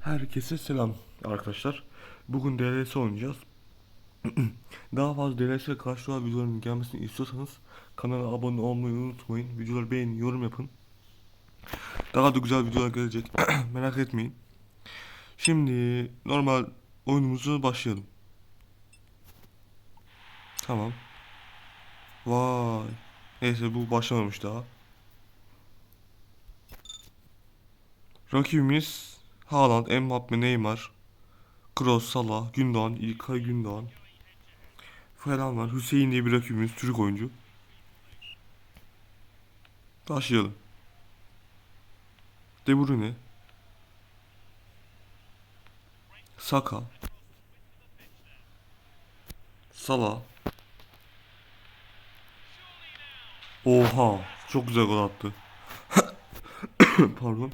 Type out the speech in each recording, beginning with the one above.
Herkese selam arkadaşlar. Bugün DLS oynayacağız. Daha fazla DLS Royale videolarının gelmesini istiyorsanız kanala abone olmayı unutmayın. Videoları beğenin, yorum yapın. Daha da güzel videolar gelecek. Merak etmeyin. Şimdi normal oyunumuzu başlayalım. Tamam. Vay. Neyse bu başlamamış daha. Rakibimiz Haaland, Mbappe, Neymar, Kroos, Salah, Gündoğan, İlkay Gündoğan falan var. Hüseyin diye bir rakibimiz, Türk oyuncu. Başlayalım. De Bruyne, Saka, Salah. Oha, çok güzel gol attı. Pardon.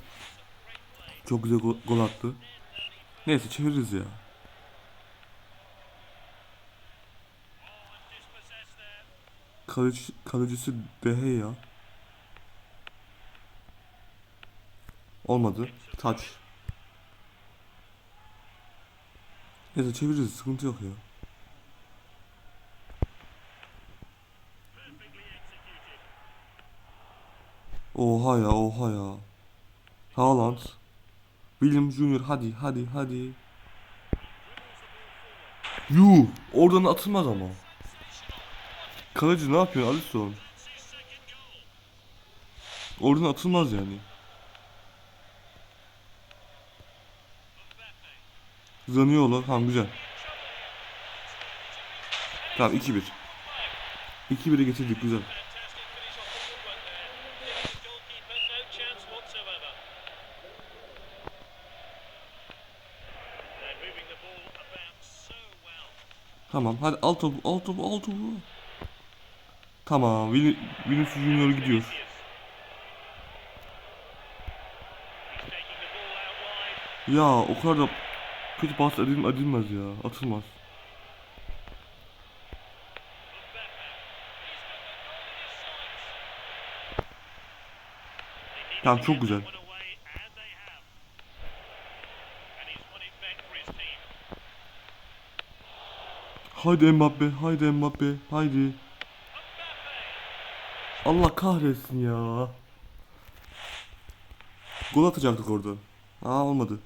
Çok güzel gol, attı. Neyse çeviririz ya. Kaleci, kalecisi Dehe ya. Olmadı. Taç. Neyse çeviririz sıkıntı yok ya. Oha ya oha ya. Haaland. William Junior hadi hadi hadi. Yuh oradan atılmaz ama. Kaleci ne yapıyor Alisson? Oradan atılmaz yani. Zaniolo tamam güzel. Tamam 2-1. 2-1'e getirdik güzel. Tamam hadi al topu al topu al topu. Tamam Vin Vinicius Junior gidiyor. Ya o kadar da kötü pas edil edilmez ya atılmaz. Tamam çok güzel. Haydi Mbappe haydi Mbappe haydi. Allah kahretsin ya. Gol atacaktık orada. Aa olmadı.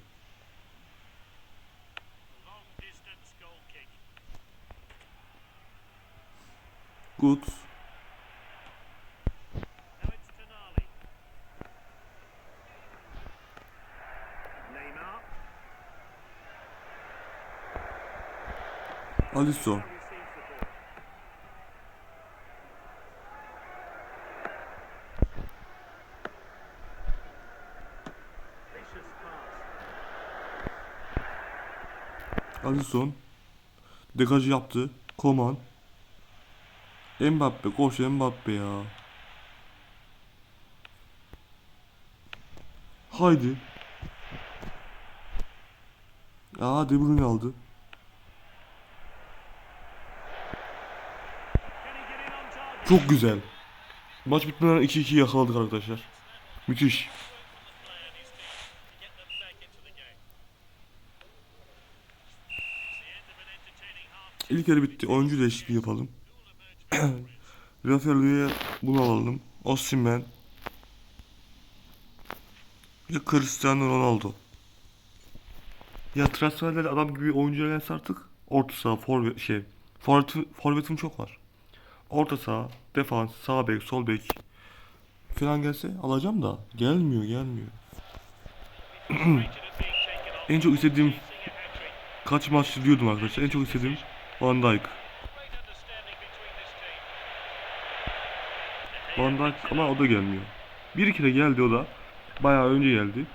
Good. Now it's Tonali. Neymar. Alisson. Alisson. Degajı yaptı. Koman. Mbappe koş Mbappe ya. Haydi. Aa De Bruyne aldı. Çok güzel. Maç bitmeden 2-2 yakaladık arkadaşlar. Müthiş. İlk yarı bitti. Oyuncu değişikliği yapalım. Rafael Luia bunu alalım. Osimhen. De Cristiano Ronaldo. Ya transferlerde adam gibi oyuncular gelse artık orta saha, forvet şey, forvetim, forvetim çok var. Orta saha, defans, sağ bek, sol bek falan gelse alacağım da gelmiyor, gelmiyor. En çok istediğim kaç maç diyordum arkadaşlar. En çok istediğim Van Dijk. Van Dijk ama o da gelmiyor. Bir kere geldi o da. Bayağı önce geldi.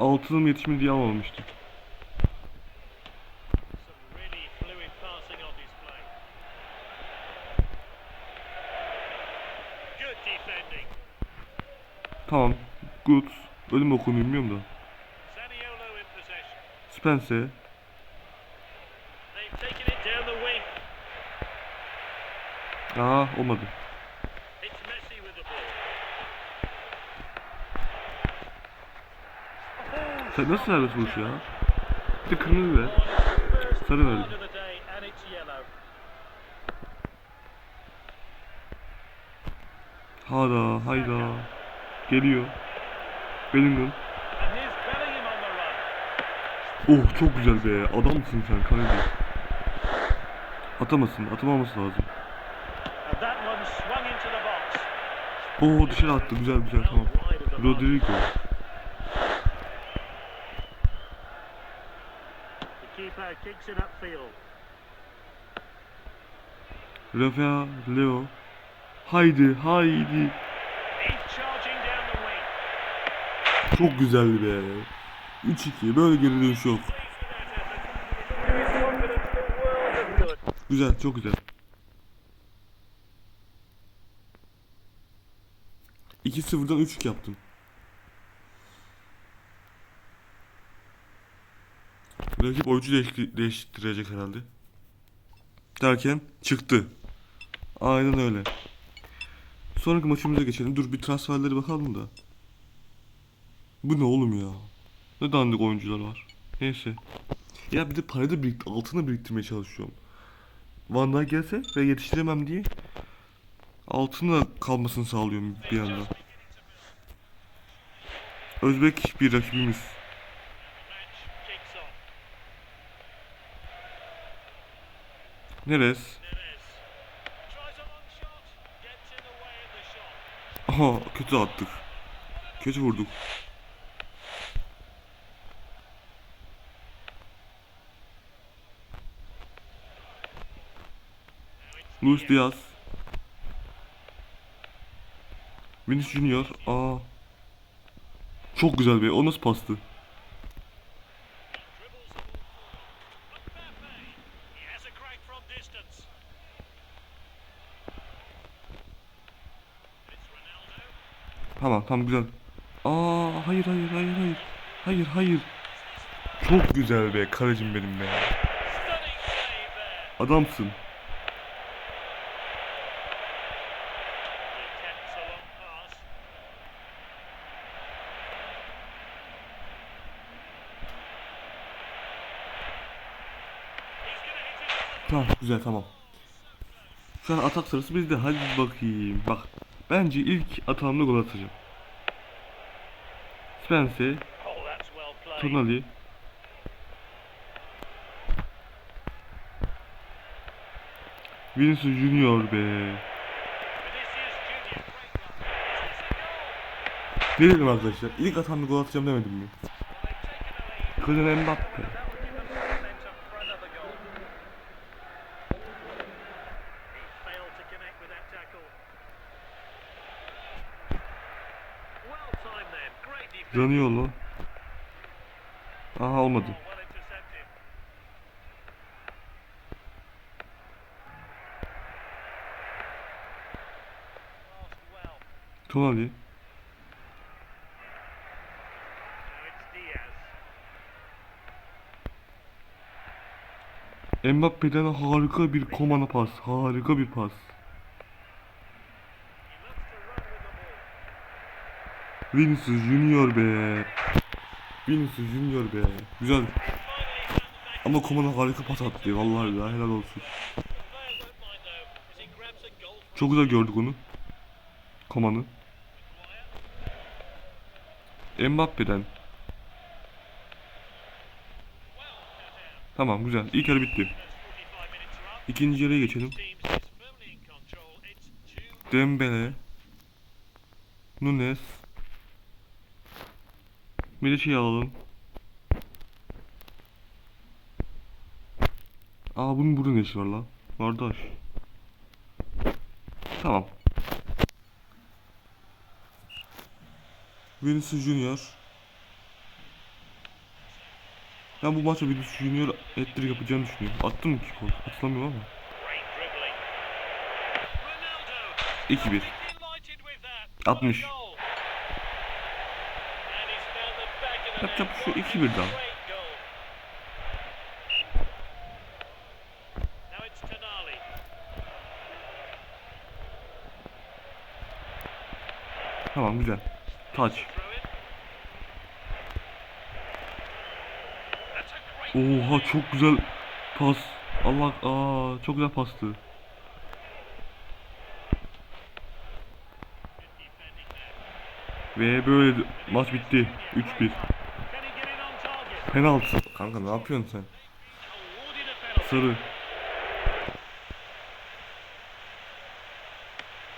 Altının yetişmedi diye almamıştı. Tamam. Good. Ölüm okunuyor bilmiyorum da. Zaniolo in possession. Spence. They've taken it down the wing. Aa olmadı. Sen nasıl serbest vuruş ya? Bir de kırmızı ver. Sarı yellow. Hada hayda. Geliyor. Bellingham. Oh çok güzel be. Adamsın sen kaleci. Atamasın. Atamaması lazım. Oo dışarı attı. Güzel güzel tamam. Rodrigo. Rafa Leo. Haydi haydi. Çok güzeldi be. 3-2 böyle geri dönüş yok. Güzel çok güzel. 2-0'dan 3-2 yaptım. Rakip oyuncu değişti- değiştirecek herhalde. Derken çıktı. Aynen öyle. Sonraki maçımıza geçelim. Dur bir transferlere bakalım da. Bu ne oğlum ya? Ne dandik oyuncular var. Neyse. Ya bir de parayı da birikt altına biriktirmeye çalışıyorum. Van Dijk gelse ve yetiştiremem diye altına kalmasını sağlıyorum bir yandan. Özbek bir rakibimiz. Neres? Aha kötü attık. Kötü vurduk. Luis Diaz. Vinicius Junior. Aa. Çok güzel be. O nasıl pastı? Tamam tamam güzel. Aa hayır hayır hayır hayır. Hayır hayır. Çok güzel be kalecim benim be. Adamsın. Tamam güzel tamam. Şu an atak sırası bizde. Hadi bakayım. Bak. Bence ilk atağımda gol atacağım. Spence. Tonali. Vinicius Junior be. Ne dedim arkadaşlar? İlk atağımda gol atacağım demedim mi? Kylian Mbappe. Zaniolo. Aha olmadı. Tonali. Mbappe'den harika bir komana pas. Harika bir pas. Vinicius Junior be. Vinicius Junior be. Güzel. Ama komana harika pas attı. Vallahi ya helal olsun. Çok güzel gördük onu. Komanı. Mbappe'den. Tamam güzel. İlk yarı bitti. There's 45 minutes are up. İkinci yarıya geçelim. Dembele. Nunes. Bir de şey alalım. Aa bunun ne işi var lan? Kardeş. Tamam. Vinicius Junior. Ben bu maçta Vinicius Junior ettirik yapacağını düşünüyorum. Attım mı ki gol? Hatırlamıyorum ama. great dribbling. Ronaldo 2-1. delighted with that. What a 60. bir şey yok. 2-1 daha. Tamam güzel. Great Oha çok güzel pas. Allah aa çok güzel pastı. Ve böyle maç bitti. 3-1. Penaltı. Kanka ne yapıyorsun sen? Sarı.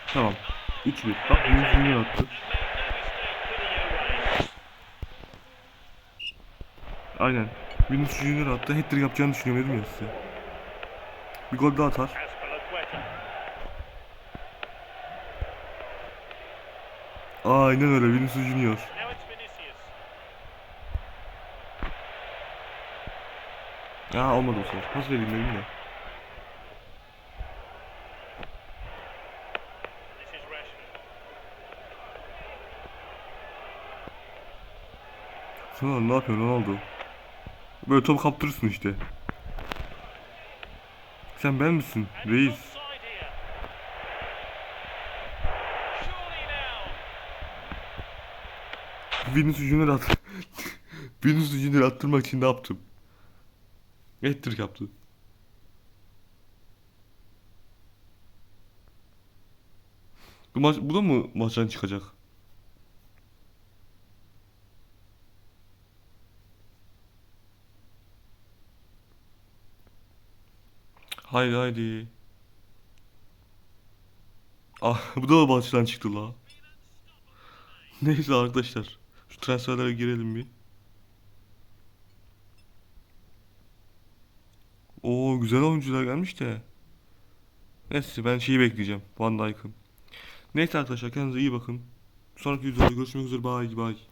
Tamam. 3-1. Bak Junior attı. Aynen. Yunus Junior attı. Hat-trick yapacağını düşünüyorum dedim ya size. Bir gol daha atar. Aynen öyle Vinicius Junior. Ya olmadı bu sefer. Pas vereyim dedim de. Sen ne yapıyorsun Ronaldo? Böyle top kaptırırsın işte. Sen ben misin? Reis. Vinicius Junior at. Vinicius Junior attırmak için ne yaptım? Hat-trick yaptı. Bu maç bu da mı maçtan çıkacak? Haydi haydi. Ah bu da maçtan çıktı la. Neyse arkadaşlar. Şu transferlere girelim bir. Oo güzel oyuncular gelmiş de. Neyse ben şeyi bekleyeceğim. Van Dijk'ın. Neyse arkadaşlar kendinize iyi bakın. Sonraki videoda görüşmek üzere. Bye bye.